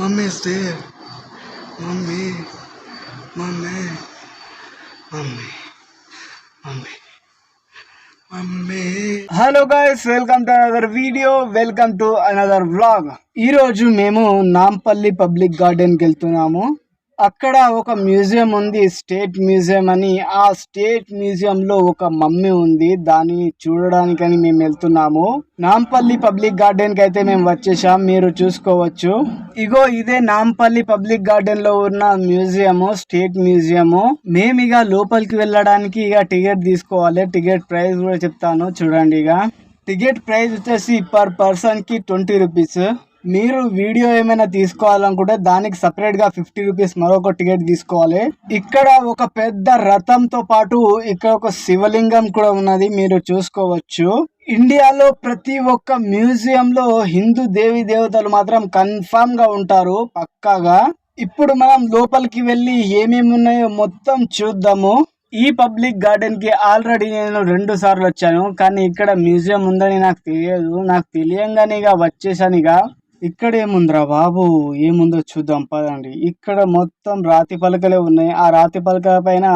Mummy is there mummy mummy mummy mummy. Hello guys welcome to another video welcome to another vlog ఈరోజు మేము Nampally public గార్డెన్కి వెళ్తున్నాము. అక్కడ ఒక museum ఉంది state museum అని. ఆ స్టేట్ మ్యూజియం లో ఒక మమ్మీ ఉంది దాన్ని చూడడానికని మేము వెళ్తున్నాము. నాంపల్లి పబ్లిక్ గార్డెన్కి అయితే మేము వచ్చేసాం మీరు చూసుకోవచ్చు. ఇగో ఇదే నాంపల్లి పబ్లిక్ గార్డెన్లో ఉన్న మ్యూజియం స్టేట్ మ్యూజియము. మేము ఇక లోపలికి వెళ్ళడానికి ఇక టికెట్ తీసుకోవాలి. టికెట్ ప్రైస్ కూడా చెప్తాను చూడండి ఇక టికెట్ ప్రైస్ వచ్చేసి పర్ పర్సన్కి ట్వంటీ రూపీస్. మీరు వీడియో ఏమైనా తీసుకోవాలనుకుంటే దానికి సపరేట్గా ఫిఫ్టీ రూపీస్ మరొక టికెట్ తీసుకోవాలి. ఇక్కడ ఒక పెద్ద రథంతో పాటు ఇక్కడ ఒక శివలింగం కూడా ఉన్నది మీరు చూసుకోవచ్చు. ఇండియాలో ప్రతి ఒక్క మ్యూజియంలో హిందూ దేవి దేవతలు మాత్రం కన్ఫామ్గా ఉంటారు పక్కాగా. ఇప్పుడు మనం లోపలికి వెళ్ళి ఏమేమి ఉన్నాయో మొత్తం చూద్దాము. ఈ పబ్లిక్ గార్డెన్కి ఆల్రెడీ నేను రెండు సార్లు వచ్చాను కానీ ఇక్కడ మ్యూజియం ఉందని నాకు తెలియదు. నాకు తెలియంగానే ఇక వచ్చేసాను ఇక. ఇక్కడ ఏముందిరా బాబు ఏముందో చూద్దాం పదండి. ఇక్కడ మొత్తం రాతి పలకలే ఉన్నాయి. ఆ రాతి పలకల పైన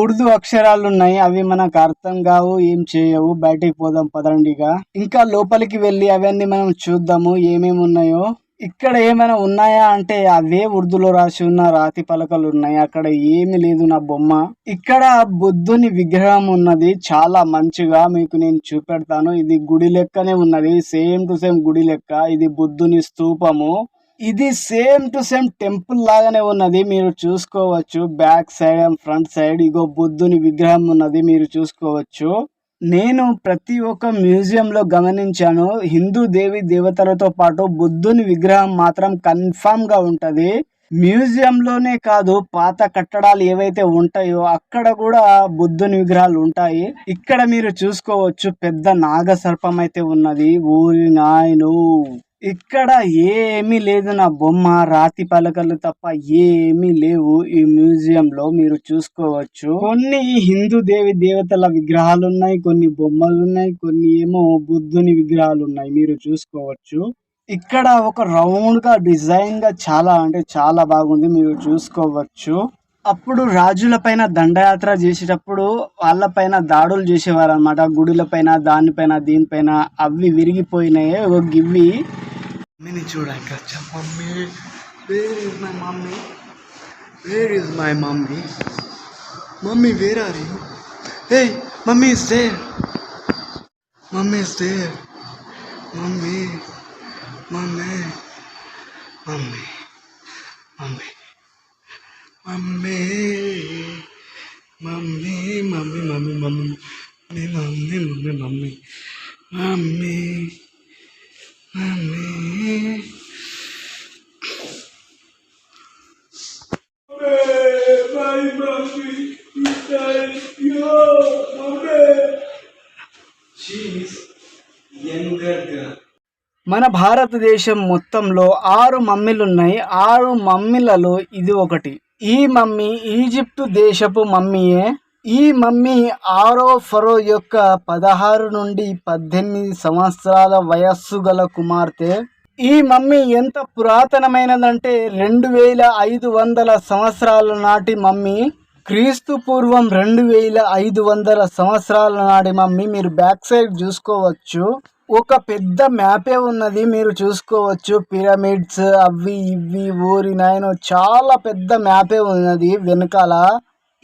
ఉర్దూ అక్షరాలు ఉన్నాయి అవి మనకు అర్థం కావు ఏం చేయవు. బయటికి పోదాం పదండిగా ఇంకా. లోపలికి వెళ్ళి అవన్నీ మనం చూద్దాము ఏమేమి ఉన్నాయో ఇక్కడ ఏమైనా ఉన్నాయా అంటే అవే ఉర్దూలో రాసి ఉన్న రాతి పలకలు ఉన్నాయి. అక్కడ ఏమి లేదు నా బొమ్మ. ఇక్కడ బుద్ధుని విగ్రహం ఉన్నది. చాలా మంచిగా మీకు నేను చూపెడతాను. ఇది గుడి లెక్కనే ఉన్నది. సేమ్ టు సేమ్ గుడి లెక్క. ఇది బుద్ధుని స్తూపము ఇది సేమ్ టు సేమ్ టెంపుల్ లాగానే ఉన్నది. మీరు చూసుకోవచ్చు. Back side and front side ఇగో బుద్ధుని విగ్రహం ఉన్నది. మీరు చూసుకోవచ్చు. నేను ప్రతి ఒక్క మ్యూజియంలో గమనించాను హిందూ దేవి దేవతలతో పాటు బుద్ధుని విగ్రహం మాత్రం కన్ఫామ్గా ఉంటది కాదు పాత కట్టడాలు ఏవైతే ఉంటాయో అక్కడ కూడా బుద్ధుని విగ్రహాలు ఉంటాయి. ఇక్కడ మీరు చూసుకోవచ్చు పెద్ద నాగ సర్పం అయితే ఉన్నది. ఊరి నాయను! ఇక్కడ ఏమీ లేదు నా బొమ్మ రాతి పలకలు తప్ప ఏమీ లేవు ఈ మ్యూజియం లో మీరు చూసుకోవచ్చు. కొన్ని హిందూ దేవి దేవతల విగ్రహాలు ఉన్నాయి కొన్ని బొమ్మలు ఉన్నాయి కొన్ని ఏమో బుద్ధుని విగ్రహాలు ఉన్నాయి మీరు చూసుకోవచ్చు. ఇక్కడ ఒక రౌండ్గా డిజైన్గా చాలా అంటే చాలా బాగుంది మీరు చూసుకోవచ్చు. అప్పుడు రాజుల పైన దండయాత్ర చేసేటప్పుడు వాళ్ళ పైన దాడులు చేసేవారు అనమాట గుడుల పైన దానిపైన దీనిపైన అవి విరిగిపోయినాయి Mini children catch up on. Where is my mommy? Where is my mommy? Mommy, where are you? Hey, mommy is there. Mommy is there. Mommy. Mommy. Mommy. Mommy. Mommy. Mommy, mommy, mommy, mommy. Mommy, mommy, mommy, mommy. Mommy. మన భారతదేశం మొత్తంలో ఆరు మమ్మీలున్నాయి. ఆరు మమ్మీలలో ఇది ఒకటి. ఈ mummy Egypt దేశపు మమ్మీయే. ఈ మమ్మీ ఆరో ఫరో యొక్క పదహారు నుండి పద్దెనిమిది సంవత్సరాల వయస్సు గల కుమార్తె. ఈ మమ్మీ ఎంత పురాతనమైనదంటే రెండు వేల ఐదు వందల సంవత్సరాల నాటి మమ్మీ. క్రీస్తు పూర్వం రెండు వేల ఐదు వందల సంవత్సరాల నాటి మమ్మీ. మీరు బ్యాక్ సైడ్ చూసుకోవచ్చు. ఒక పెద్ద మ్యాపే ఉన్నది. మీరు చూసుకోవచ్చు. పిరమిడ్స్ అవి ఇవి ఊరి నాయన చాలా పెద్ద మ్యాపే ఉన్నది వెనకాల.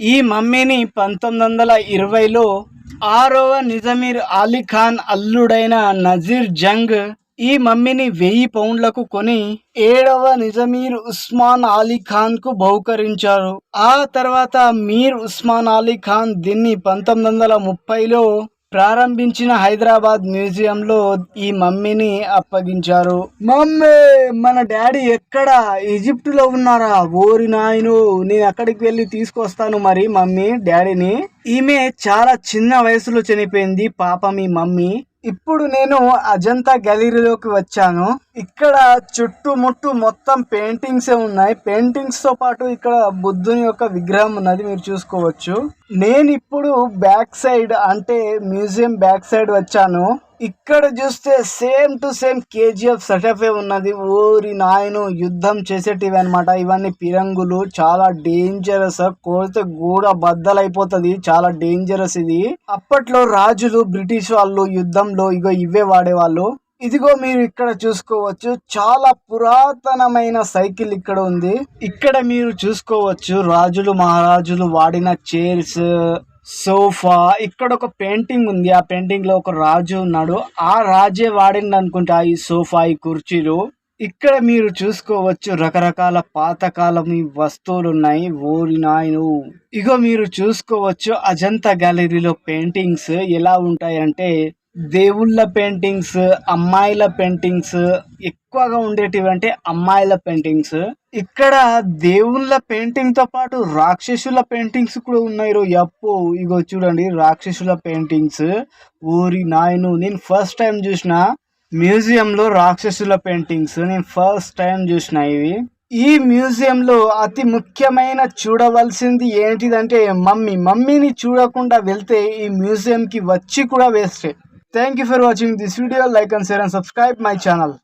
ఈ మమ్మీని పంతొమ్మిది వందల ఇరవైలో ఆరవ నిజమీర్ అలీ ఖాన్ అల్లుడైన నజీర్ జంగ్ ఈ మమ్మీని వెయ్యి పౌండ్లకు కొని ఏడవ నిజమీర్ ఉస్మాన్ అలీ ఖాన్కు బహుకరించారు. ఆ తర్వాత మీర్ ఉస్మాన్ అలీ ఖాన్ దీన్ని పంతొమ్మిది వందల ముప్పైలో ప్రారంభించిన హైదరాబాద్ మ్యూజియంలో ఈ మమ్మీని అప్పగించారు. మమ్మీ మన డాడీ ఎక్కడ? ఈజిప్ట్లో ఉన్నారా? ఓరి నాయను నేను అక్కడికి వెళ్ళి తీసుకొస్తాను మరి మమ్మీ డాడీని. ఈమె చాలా చిన్న వయసులో చనిపోయింది పాపం మీ మమ్మీ. ఇప్పుడు నేను అజంతా గ్యాలరీలోకి వచ్చాను. ఇక్కడ చుట్టుముట్టు మొత్తం పెయింటింగ్స్ ఉన్నాయి. పెయింటింగ్స్తో పాటు ఇక్కడ బుద్ధుని యొక్క విగ్రహం ఉన్నది మీరు చూసుకోవచ్చు. నేను ఇప్పుడు బ్యాక్ సైడ్ అంటే మ్యూజియం బ్యాక్ సైడ్ వచ్చాను. ఇక్కడ చూస్తే same to same KGF setup ఉన్నది. ఓరి నాయను యుద్ధం చేసేటివి అన్నమాట. ఇవన్నీ పిరంగులు చాలా డేంజరస్ కోరితే గూడ బద్దలైపోతది. చాలా డేంజరస్ ఇది. అప్పట్లో రాజులు బ్రిటిష్ వాళ్ళు యుద్ధంలో ఇగో ఇవే వాడేవాళ్ళు. ఇదిగో మీరు ఇక్కడ చూసుకోవచ్చు. చాలా పురాతనమైన సైకిల్ ఇక్కడ ఉంది. ఇక్కడ మీరు చూసుకోవచ్చు రాజులు మహారాజులు వాడిన చైర్స్ సోఫా ఇక్కడ ఒక పెయింటింగ్ ఉంది. ఆ పెయింటింగ్లో ఒక రాజు ఉన్నాడు. ఆ రాజే వాడింది అనుకుంటా ఈ సోఫా ఈ కుర్చీలు. ఇక్కడ మీరు చూసుకోవచ్చు రకరకాల పాతకాలం వస్తువులు ఉన్నాయి ఓరి నాయను. ఇగో మీరు చూసుకోవచ్చు అజంతా గ్యాలరీలో పెయింటింగ్స్ ఎలా ఉంటాయంటే దేవుళ్ళ పెయింటింగ్స్ అమ్మాయిల పెయింటింగ్స్ ఎక్కువగా ఉండేటివి అంటే అమ్మాయిల పెయింటింగ్స్. ఇక్కడ దేవుళ్ళ పెయింటింగ్తో పాటు రాక్షసుల పెయింటింగ్స్ కూడా ఉన్నాయి రో. యప్పు ఇగో చూడండి రాక్షసుల పెయింటింగ్స్. ఊరి నాయను నేను ఫస్ట్ టైం చూసిన మ్యూజియంలో రాక్షసుల పెయింటింగ్స్. నేను ఫస్ట్ టైం చూసిన ఇవి. ఈ మ్యూజియంలో అతి ముఖ్యమైన చూడవలసింది ఏంటిదంటే మమ్మీ. మమ్మీని చూడకుండా వెళ్తే ఈ మ్యూజియంకి వచ్చి కూడా waste. Thank you for watching this video. Like and share and subscribe my channel.